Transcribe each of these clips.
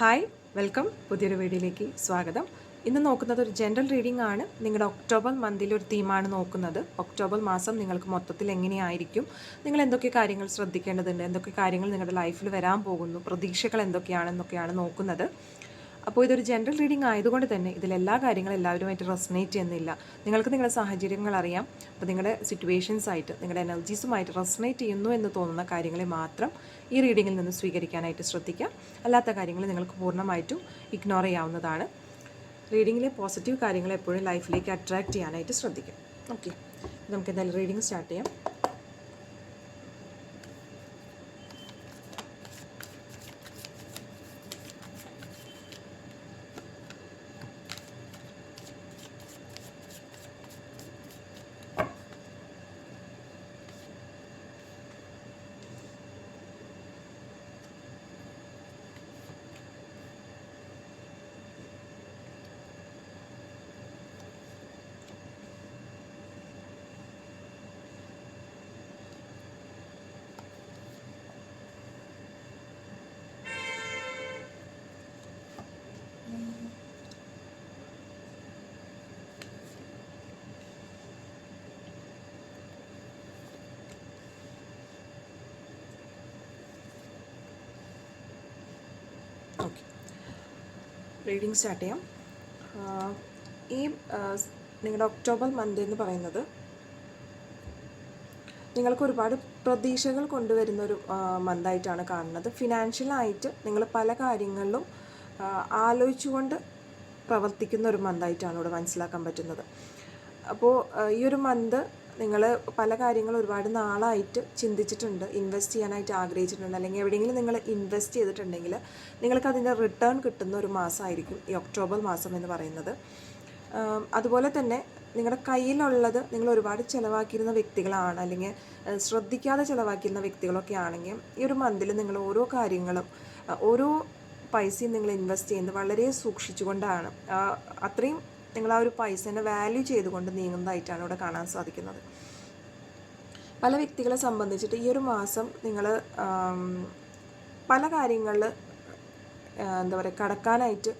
Hi welcome. പുതിയൊരു വീഡിയോയിലേക്ക് സ്വാഗതം. ഇന്ന് നോക്കുന്നത് ഒരു ജനറൽ റീഡിംഗ് ആണ്. നിങ്ങളുടെ ഒക്ടോബർ മന്തിലെ ഒരു തീമാണ് നോക്കുന്നത്. ഒക്ടോബർ മാസം നിങ്ങൾക്ക് മൊത്തത്തിൽ എങ്ങനെയായിരിക്കും? നിങ്ങൾ എന്തൊക്കെ കാര്യങ്ങൾ ശ്രദ്ധിക്കേണ്ടതുണ്ട്? എന്തൊക്കെ കാര്യങ്ങൾ നിങ്ങളുടെ ലൈഫിൽ വരാൻ പോകുന്നു? പ്രതീക്ഷകൾ എന്തൊക്കെയാണെന്നൊക്കെയാണ് നോക്കുന്നത്. അപ്പോൾ ഇതൊരു ജനറൽ റീഡിംഗ് ആയതുകൊണ്ട് തന്നെ ഇതിലെല്ലാ കാര്യങ്ങളും എല്ലാവരുമായിട്ട് റെസനേറ്റ് ചെയ്യുന്നില്ല. നിങ്ങൾക്ക് നിങ്ങളുടെ സാഹചര്യങ്ങൾ അറിയാം. അപ്പോൾ നിങ്ങളുടെ സിറ്റുവേഷൻസ് ആയിട്ട് നിങ്ങളുടെ എനർജീസുമായിട്ട് റെസനേറ്റ് ചെയ്യുന്നു എന്ന് തോന്നുന്ന കാര്യങ്ങളെ മാത്രം ഈ റീഡിങ്ങിൽ നിന്ന് സ്വീകരിക്കാനായിട്ട് ശ്രദ്ധിക്കുക. അല്ലാത്ത കാര്യങ്ങൾ നിങ്ങൾക്ക് പൂർണമായിട്ടും ഇഗ്നോർ ചെയ്യാവുന്നതാണ്. റീഡിങ്ങിലെ പോസിറ്റീവ് കാര്യങ്ങൾ എപ്പോഴും ലൈഫിലേക്ക് അട്രാക്റ്റ് ചെയ്യാനായിട്ട് ശ്രദ്ധിക്കുക. ഓക്കെ നമുക്ക് എന്തായാലും റീഡിങ് സ്റ്റാർട്ട് ചെയ്യാം ഓക്കെ റീഡിങ് സ്റ്റാർട്ട് ചെയ്യാം. ഈ നിങ്ങളുടെ ഒക്ടോബർ മന്ത് എന്ന് പറയുന്നത് നിങ്ങൾക്ക് ഒരുപാട് പ്രതീക്ഷകൾ കൊണ്ടുവരുന്ന ഒരു മന്തായിട്ടാണ് കാണുന്നത്. ഫിനാൻഷ്യലായിട്ട് നിങ്ങൾ പല കാര്യങ്ങളിലും ആലോചിച്ചുകൊണ്ട് പ്രവർത്തിക്കുന്ന ഒരു മന്തായിട്ടാണ് ഇവിടെ മനസ്സിലാക്കാൻ പറ്റുന്നത്. അപ്പോൾ ഈ ഒരു മന്ത് നിങ്ങൾ പല കാര്യങ്ങളും ഒരുപാട് നാളായിട്ട് ചിന്തിച്ചിട്ടുണ്ട് ഇൻവെസ്റ്റ് ചെയ്യാനായിട്ട് ആഗ്രഹിച്ചിട്ടുണ്ട്. അല്ലെങ്കിൽ എവിടെയെങ്കിലും നിങ്ങൾ ഇൻവെസ്റ്റ് ചെയ്തിട്ടുണ്ടെങ്കിൽ നിങ്ങൾക്ക് അതിന്റെ റിട്ടേൺ കിട്ടുന്ന ഒരു മാസമായിരിക്കും ഈ ഒക്ടോബർ മാസം എന്ന് പറയുന്നത്. അതുപോലെ തന്നെ നിങ്ങളുടെ കയ്യിലുള്ളത് നിങ്ങൾ ഒരുപാട് ചിലവാക്കിയിരുന്ന വ്യക്തികളാണ് അല്ലെങ്കിൽ ശ്രദ്ധിക്കാതെ ചിലവാക്കിയിരുന്ന വ്യക്തികളൊക്കെ ആണെങ്കിൽ ഈ ഒരു മന്തിൽ നിങ്ങൾ ഓരോ കാര്യങ്ങളും ഓരോ പൈസയും നിങ്ങൾ ഇൻവെസ്റ്റ് ചെയ്യുന്നത് വളരെ സൂക്ഷിച്ചുകൊണ്ടാണ്. അത്രയും നിങ്ങൾ ആ ഒരു പൈസേനെ വാല്യൂ ചെയ്തുകൊണ്ട് നീങ്ങുന്നതായിട്ടാണ് ഇവിടെ കാണാൻ സാധിക്കുന്നത്. പല വ്യക്തികളെ സംബന്ധിച്ചിട്ട് ഈ ഒരു മാസം നിങ്ങൾ പല കാര്യങ്ങളിൽ എന്താ പറയുക കടക്കാനായിട്ട്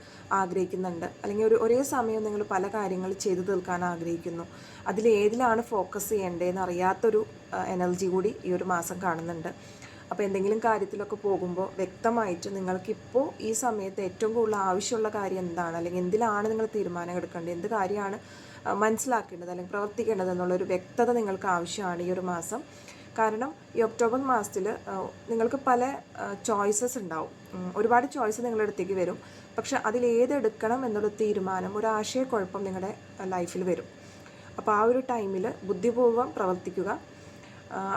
ആഗ്രഹിക്കുന്നുണ്ട്. അല്ലെങ്കിൽ ഒരു ഒരേ സമയം നിങ്ങൾ പല കാര്യങ്ങൾ ചെയ്തു തീർക്കാൻ ആഗ്രഹിക്കുന്നു. അതിൽ ഏതിലാണ് ഫോക്കസ് ചെയ്യേണ്ടതെന്ന് അറിയാത്തൊരു എനർജി കൂടി ഈ ഒരു മാസം കാണുന്നുണ്ട്. അപ്പോൾ എന്തെങ്കിലും കാര്യത്തിലൊക്കെ പോകുമ്പോൾ വ്യക്തമായിട്ട് നിങ്ങൾക്കിപ്പോൾ ഈ സമയത്ത് ഏറ്റവും കൂടുതൽ ആവശ്യമുള്ള കാര്യം എന്താണ്? അല്ലെങ്കിൽ എന്തിലാണ് നിങ്ങൾ തീരുമാനം എടുക്കേണ്ടത്? എന്ത് കാര്യമാണ് മനസ്സിലാക്കേണ്ടത്? അല്ലെങ്കിൽ പ്രവർത്തിക്കേണ്ടത് എന്നുള്ളൊരു വ്യക്തത നിങ്ങൾക്ക് ആവശ്യമാണ് ഈ ഒരു മാസം. കാരണം ഈ ഒക്ടോബർ മാസത്തിൽ നിങ്ങൾക്ക് പല ചോയ്സസ് ഉണ്ടാവും. ഒരുപാട് ചോയ്സ് നിങ്ങളുടെ അടുത്തേക്ക് വരും. പക്ഷെ അതിലേതെടുക്കണം എന്നുള്ള തീരുമാനം ഒരു ആശയക്കുഴപ്പം നിങ്ങളുടെ ലൈഫിൽ വരും. അപ്പോൾ ആ ഒരു ടൈമിൽ ബുദ്ധിപൂർവം പ്രവർത്തിക്കുക.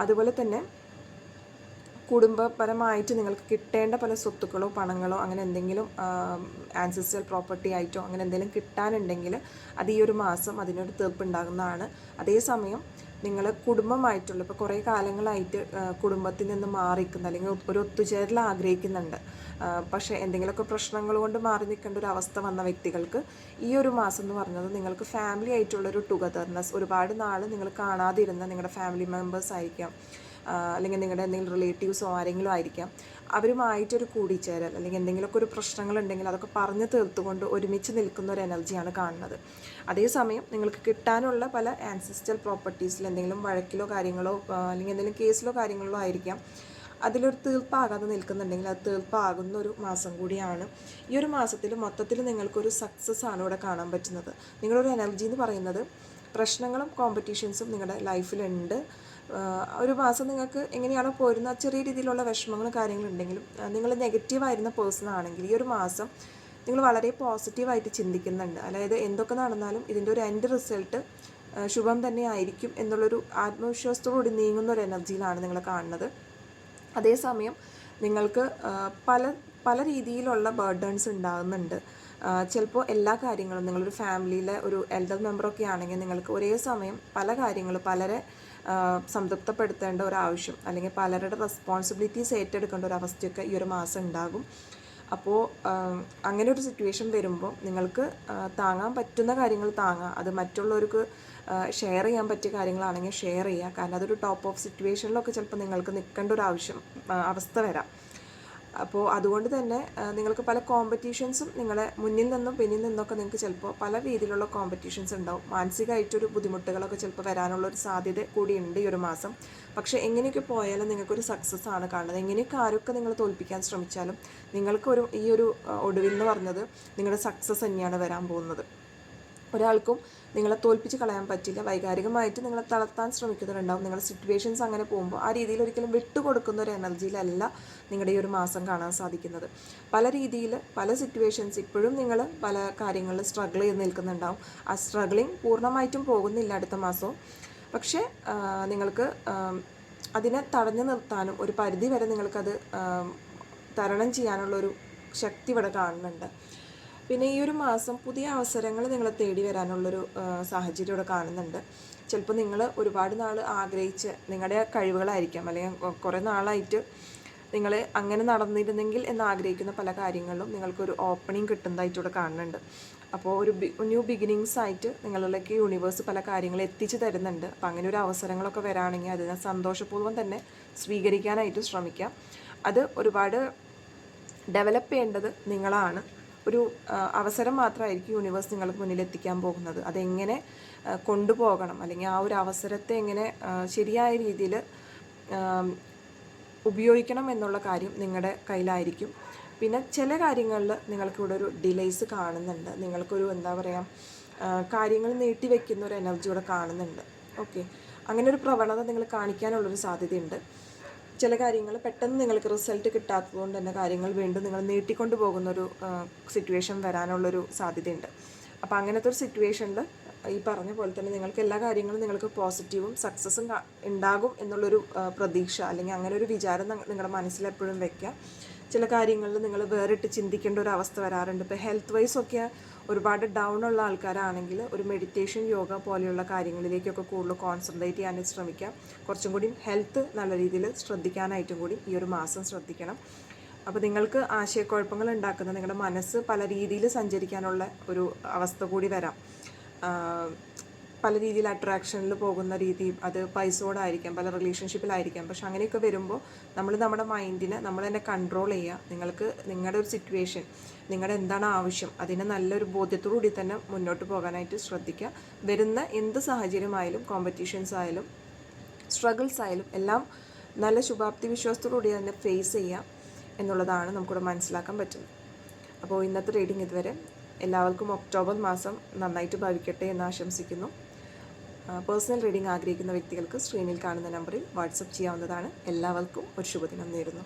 അതുപോലെ തന്നെ കുടുംബപരമായിട്ട് നിങ്ങൾക്ക് കിട്ടേണ്ട പല സ്വത്തുക്കളോ പണങ്ങളോ അങ്ങനെ എന്തെങ്കിലും ആൻസിസ്റ്റൽ പ്രോപ്പർട്ടി ആയിട്ടോ അങ്ങനെ എന്തെങ്കിലും കിട്ടാനുണ്ടെങ്കിൽ അത് ഈ ഒരു മാസം അതിനൊരു തീർപ്പുണ്ടാകുന്നതാണ്. അതേസമയം നിങ്ങൾ കുടുംബമായിട്ടുള്ള ഇപ്പോൾ കുറേ കാലങ്ങളായിട്ട് കുടുംബത്തിൽ നിന്ന് മാറിക്കുന്ന അല്ലെങ്കിൽ ഒരു ഒത്തുചേരൽ ആഗ്രഹിക്കുന്നുണ്ട്. പക്ഷേ എന്തെങ്കിലുമൊക്കെ പ്രശ്നങ്ങൾ കൊണ്ട് മാറി നിൽക്കേണ്ട ഒരു അവസ്ഥ വന്ന വ്യക്തികൾക്ക് ഈ ഒരു മാസം എന്ന് പറഞ്ഞത് നിങ്ങൾക്ക് ഫാമിലി ആയിട്ടുള്ളൊരു ടുഗദർനെസ് ഒരുപാട് നാൾ നിങ്ങൾ കാണാതിരുന്ന നിങ്ങളുടെ ഫാമിലി മെമ്പേഴ്സ് ആയിരിക്കാം. അല്ലെങ്കിൽ നിങ്ങളുടെ എന്തെങ്കിലും റിലേറ്റീവ്സോ ആരെങ്കിലും ആയിരിക്കാം. അവരുമായിട്ടൊരു കൂടിച്ചേരൽ അല്ലെങ്കിൽ എന്തെങ്കിലുമൊക്കെ ഒരു പ്രശ്നങ്ങളുണ്ടെങ്കിൽ അതൊക്കെ പറഞ്ഞു തീർത്തുകൊണ്ട് ഒരുമിച്ച് നിൽക്കുന്ന ഒരു എനർജിയാണ് കാണുന്നത്. അതേസമയം നിങ്ങൾക്ക് കിട്ടാനുള്ള പല ആൻസിസ്റ്റൽ പ്രോപ്പർട്ടീസിൽ എന്തെങ്കിലും വഴക്കിലോ കാര്യങ്ങളോ അല്ലെങ്കിൽ എന്തെങ്കിലും കേസിലോ കാര്യങ്ങളോ ആയിരിക്കാം. അതിലൊരു തീർപ്പാകാതെ നിൽക്കുന്നുണ്ടെങ്കിൽ അത് തീർപ്പാകുന്ന ഒരു മാസം കൂടിയാണ്. ഈ ഒരു മാസത്തിൽ മൊത്തത്തിൽ നിങ്ങൾക്കൊരു സക്സസ് ആണ് ഇവിടെ കാണാൻ പറ്റുന്നത്. നിങ്ങളൊരു എനർജി എന്ന് പറയുന്നത് പ്രശ്നങ്ങളും കോമ്പറ്റീഷൻസും നിങ്ങളുടെ ലൈഫിലുണ്ട് ഒരു മാസം നിങ്ങൾക്ക് എങ്ങനെയാണോ പോരുന്ന ചെറിയ രീതിയിലുള്ള വിഷമങ്ങളും കാര്യങ്ങളുണ്ടെങ്കിലും നിങ്ങൾ നെഗറ്റീവായിരുന്ന പേഴ്സൺ ആണെങ്കിൽ ഈ ഒരു മാസം നിങ്ങൾ വളരെ പോസിറ്റീവായിട്ട് ചിന്തിക്കുന്നുണ്ട്. അതായത് എന്തൊക്കെ നടന്നാലും ഇതിന്റെ ഒരു എൻഡ് റിസൾട്ട് ശുഭം തന്നെ ആയിരിക്കും എന്നുള്ളൊരു ആത്മവിശ്വാസത്തോടുകൂടി നീങ്ങുന്ന ഒരു എനർജിയിലാണ് നിങ്ങൾ കാണുന്നത്. അതേസമയം നിങ്ങൾക്ക് പല പല രീതിയിലുള്ള ബേർഡൻസ് ഉണ്ടാകുന്നുണ്ട്. ചിലപ്പോൾ എല്ലാ കാര്യങ്ങളും നിങ്ങളൊരു ഫാമിലിയിലെ ഒരു എൽഡർ മെമ്പറൊക്കെ ആണെങ്കിൽ നിങ്ങൾക്ക് ഒരേ സമയം പല കാര്യങ്ങളും പലരെ സംതൃപ്തപ്പെടുത്തേണ്ട ഒരു ആവശ്യം അല്ലെങ്കിൽ പലരുടെ റെസ്പോൺസിബിലിറ്റീസ് ഏറ്റെടുക്കേണ്ട ഒരു അവസ്ഥയൊക്കെ ഈ ഒരു മാസം ഉണ്ടാകും. അപ്പോൾ അങ്ങനെ ഒരു സിറ്റുവേഷൻ വരുമ്പോൾ നിങ്ങൾക്ക് താങ്ങാൻ പറ്റുന്ന കാര്യങ്ങൾ താങ്ങാം. അത് മറ്റുള്ളവർക്ക് ഷെയർ ചെയ്യാൻ പറ്റിയ കാര്യങ്ങളാണെങ്കിൽ ഷെയർ ചെയ്യുക. കാരണം അതൊരു ടോപ്പ് ഓഫ് സിറ്റുവേഷനിലൊക്കെ ചിലപ്പോൾ നിങ്ങൾക്ക് നിൽക്കേണ്ട ഒരു ആവശ്യം അവസ്ഥ വരാം. അപ്പോൾ അതുകൊണ്ട് തന്നെ നിങ്ങൾക്ക് പല കോമ്പറ്റീഷൻസും നിങ്ങളെ മുന്നിൽ നിന്നും പിന്നിൽ നിന്നൊക്കെ നിങ്ങൾക്ക് ചിലപ്പോൾ പല രീതിയിലുള്ള കോമ്പറ്റീഷൻസ് ഉണ്ടാവും. മാനസികമായിട്ടൊരു ബുദ്ധിമുട്ടുകളൊക്കെ ചിലപ്പോൾ വരാനുള്ള ഒരു സാധ്യത കൂടിയുണ്ട് ഈ ഒരു മാസം. പക്ഷേ എങ്ങനെയൊക്കെ പോയാലും നിങ്ങൾക്കൊരു സക്സസ് ആണ് കാണുന്നത്. എങ്ങനെയൊക്കെ ആരൊക്കെ നിങ്ങൾ തോൽപ്പിക്കാൻ ശ്രമിച്ചാലും നിങ്ങൾക്കൊരു ഈ ഒരു ഒടുവിൽ എന്ന് പറഞ്ഞത് നിങ്ങളുടെ സക്സസ് തന്നെയാണ് വരാൻ പോകുന്നത്. ഒരാൾക്കും നിങ്ങളെ തോൽപ്പിച്ച് കളയാൻ പറ്റില്ല. വൈകാരികമായിട്ട് നിങ്ങളെ തളർത്താൻ ശ്രമിക്കുന്നുണ്ടാവും നിങ്ങളുടെ സിറ്റുവേഷൻസ് അങ്ങനെ പോകുമ്പോൾ ആ രീതിയിൽ ഒരിക്കലും വിട്ടുകൊടുക്കുന്ന ഒരു എനർജിയിലല്ല നിങ്ങളുടെ ഈ ഒരു മാസം കാണാൻ സാധിക്കുന്നത്. പല രീതിയിൽ പല സിറ്റുവേഷൻസ് ഇപ്പോഴും നിങ്ങൾ പല കാര്യങ്ങളിൽ സ്ട്രഗിൾ ചെയ്ത് നിൽക്കുന്നുണ്ടാവും. ആ സ്ട്രഗിളിങ് പൂർണമായിട്ടും പോകുന്നില്ല അടുത്ത മാസവും. പക്ഷേ നിങ്ങൾക്ക് അതിനെ തടഞ്ഞു നിർത്താനും ഒരു പരിധി വരെ നിങ്ങൾക്കത് തരണം ചെയ്യാനുള്ളൊരു ശക്തി ഇവിടെ കാണുന്നുണ്ട്. പിന്നെ ഈ ഒരു മാസം പുതിയ അവസരങ്ങൾ നിങ്ങളെ തേടി വരാനുള്ളൊരു സാഹചര്യം ഇവിടെ കാണുന്നുണ്ട്. ചിലപ്പോൾ നിങ്ങൾ ഒരുപാട് നാൾ ആഗ്രഹിച്ച് നിങ്ങളുടെ കഴിവുകളായിരിക്കാം. അല്ലെങ്കിൽ കുറേ നാളായിട്ട് നിങ്ങൾ അങ്ങനെ നടന്നിരുന്നെങ്കിൽ എന്ന് ആഗ്രഹിക്കുന്ന പല കാര്യങ്ങളിലും നിങ്ങൾക്കൊരു ഓപ്പണിംഗ് കിട്ടുന്നതായിട്ട് ഇവിടെ കാണുന്നുണ്ട്. അപ്പോൾ ഒരു ന്യൂ ബിഗിനിങ്സ് ആയിട്ട് നിങ്ങളിലേക്ക് യൂണിവേഴ്സ് പല കാര്യങ്ങൾ എത്തിച്ചു തരുന്നുണ്ട്. അപ്പോൾ അങ്ങനെ ഒരു അവസരങ്ങളൊക്കെ വരാണെങ്കിൽ അതിനെ സന്തോഷപൂർവം തന്നെ സ്വീകരിക്കാനായിട്ട് ശ്രമിക്കാം. അത് ഒരുപാട് ഡെവലപ്പ് ചെയ്യേണ്ടത് നിങ്ങളാണ്. ഒരു അവസരം മാത്രമായിരിക്കും യൂണിവേഴ്സ് നിങ്ങൾക്ക് മുന്നിൽ എത്തിക്കാൻ പോകുന്നത്. അതെങ്ങനെ കൊണ്ടുപോകണം അല്ലെങ്കിൽ ആ ഒരു അവസരത്തെ എങ്ങനെ ശരിയായ രീതിയിൽ ഉപയോഗിക്കണം എന്നുള്ള കാര്യം നിങ്ങളുടെ കയ്യിലായിരിക്കും. പിന്നെ ചില കാര്യങ്ങളിൽ നിങ്ങൾക്കിവിടെ ഒരു ഡിലേസ് കാണുന്നുണ്ട്. നിങ്ങൾക്കൊരു എന്താ പറയുക കാര്യങ്ങൾ നീട്ടിവെക്കുന്ന ഒരു എനർജി ഇവിടെ കാണുന്നുണ്ട്. ഓക്കെ അങ്ങനെ ഒരു പ്രവണത നിങ്ങൾ കാണിക്കാനുള്ളൊരു സാധ്യതയുണ്ട്. ചില കാര്യങ്ങൾ പെട്ടെന്ന് നിങ്ങൾക്ക് റിസൾട്ട് കിട്ടാത്തത് കൊണ്ട് തന്നെ കാര്യങ്ങൾ വീണ്ടും നിങ്ങൾ നീട്ടിക്കൊണ്ട് പോകുന്നൊരു സിറ്റുവേഷൻ വരാനുള്ളൊരു സാധ്യതയുണ്ട്. അപ്പോൾ അങ്ങനത്തെ ഒരു സിറ്റുവേഷനിൽ ഈ പറഞ്ഞ പോലെ തന്നെ നിങ്ങൾക്ക് എല്ലാ കാര്യങ്ങളും നിങ്ങൾക്ക് പോസിറ്റീവും സക്സസ്സും ഉണ്ടാകും എന്നുള്ളൊരു പ്രതീക്ഷ അല്ലെങ്കിൽ അങ്ങനെ ഒരു വിചാരം നിങ്ങളുടെ മനസ്സിൽ എപ്പോഴും വെക്കുക. ചില കാര്യങ്ങളിൽ നിങ്ങൾ വേറിട്ട് ചിന്തിക്കേണ്ട ഒരു അവസ്ഥ വരാറുണ്ട്. ഇപ്പോൾ ഹെൽത്ത് വൈസ് ഒക്കെ ഒരുപാട് ഡൗൺ ഉള്ള ആൾക്കാരാണെങ്കിൽ ഒരു മെഡിറ്റേഷൻ യോഗ പോലെയുള്ള കാര്യങ്ങളിലേക്കൊക്കെ കൂടുതൽ കോൺസെൻട്രേറ്റ് ചെയ്യാൻ ശ്രമിക്കാം. കുറച്ചും കൂടി ഹെൽത്ത് നല്ല രീതിയിൽ ശ്രദ്ധിക്കാനായിട്ടും കൂടി ഈ ഒരു മാസം ശ്രദ്ധിക്കണം. അപ്പോൾ നിങ്ങൾക്ക് ആശയക്കുഴപ്പങ്ങൾ ഉണ്ടാക്കുന്ന നിങ്ങളുടെ മനസ്സ് പല രീതിയിൽ സഞ്ചരിക്കാനുള്ള ഒരു അവസ്ഥ കൂടി വരാം. പല രീതിയിൽ അട്രാക്ഷനിൽ പോകുന്ന രീതി അത് പൈസയോടായിരിക്കാം പല റിലേഷൻഷിപ്പിലായിരിക്കാം പക്ഷെ അങ്ങനെയൊക്കെ വരുമ്പോൾ നമ്മൾ നമ്മുടെ മൈൻഡിനെ നമ്മൾ തന്നെ കൺട്രോൾ ചെയ്യുക നിങ്ങൾക്ക് നിങ്ങളുടെ ഒരു സിറ്റുവേഷൻ നിങ്ങളുടെ എന്താണ് ആവശ്യം അതിനെ നല്ലൊരു ബോധ്യത്തോടുകൂടി തന്നെ മുന്നോട്ട് പോകാനായിട്ട് ശ്രദ്ധിക്കുക വരുന്ന എന്ത് സാഹചര്യമായാലും കോമ്പറ്റീഷൻസ് ആയാലും സ്ട്രഗിൾസ് ആയാലും എല്ലാം നല്ല ശുഭാപ്തി വിശ്വാസത്തോടുകൂടി തന്നെ ഫേസ് ചെയ്യാം എന്നുള്ളതാണ് നമുക്കിവിടെ മനസ്സിലാക്കാൻ പറ്റുന്നത്. അപ്പോൾ ഇന്നത്തെ റീഡിംഗ് ഇതുവരെ. എല്ലാവർക്കും ഒക്ടോബർ മാസം നന്നായിട്ട് ഭവിക്കട്ടെ എന്ന് ആശംസിക്കുന്നു. പേഴ്സണൽ റീഡിംഗ് ആഗ്രഹിക്കുന്ന വ്യക്തികൾക്ക് സ്ക്രീനിൽ കാണുന്ന നമ്പറിൽ വാട്സപ്പ് ചെയ്യാവുന്നതാണ്. എല്ലാവർക്കും ഒരു ശുഭദിനം നേരുന്നു.